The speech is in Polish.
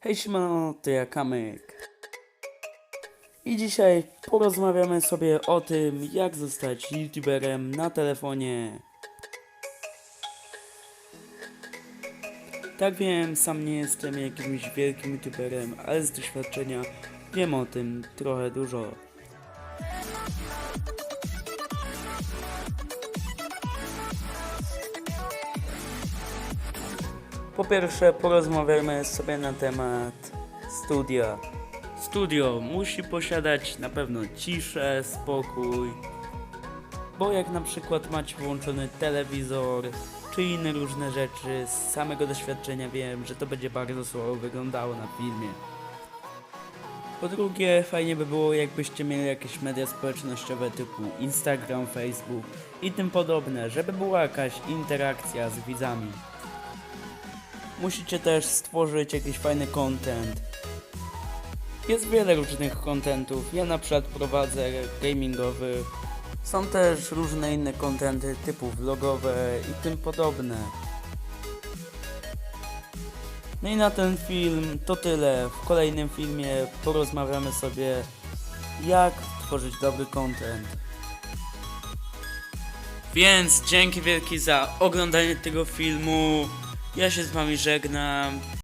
Hej siemano, to ja Kamek. I dzisiaj porozmawiamy sobie o tym, jak zostać youtuberem na telefonie. Tak wiem, sam nie jestem jakimś wielkim youtuberem, ale z doświadczenia wiem o tym trochę dużo. Po pierwsze, porozmawiamy sobie na temat studia. Studio musi posiadać na pewno ciszę, spokój, bo jak na przykład macie włączony telewizor czy inne różne rzeczy, z samego doświadczenia wiem, że to będzie bardzo słabo wyglądało na filmie. Po drugie, fajnie by było jakbyście mieli jakieś media społecznościowe typu Instagram, Facebook i tym podobne, żeby była jakaś interakcja z widzami. Musicie też stworzyć jakiś fajny content. Jest wiele różnych contentów. Ja na przykład prowadzę gamingowy. Są też różne inne contenty typu vlogowe i tym podobne. No i na ten film to tyle. W kolejnym filmie porozmawiamy sobie jak tworzyć dobry content. Więc dzięki wielkie za oglądanie tego filmu. Ja się z wami żegnam.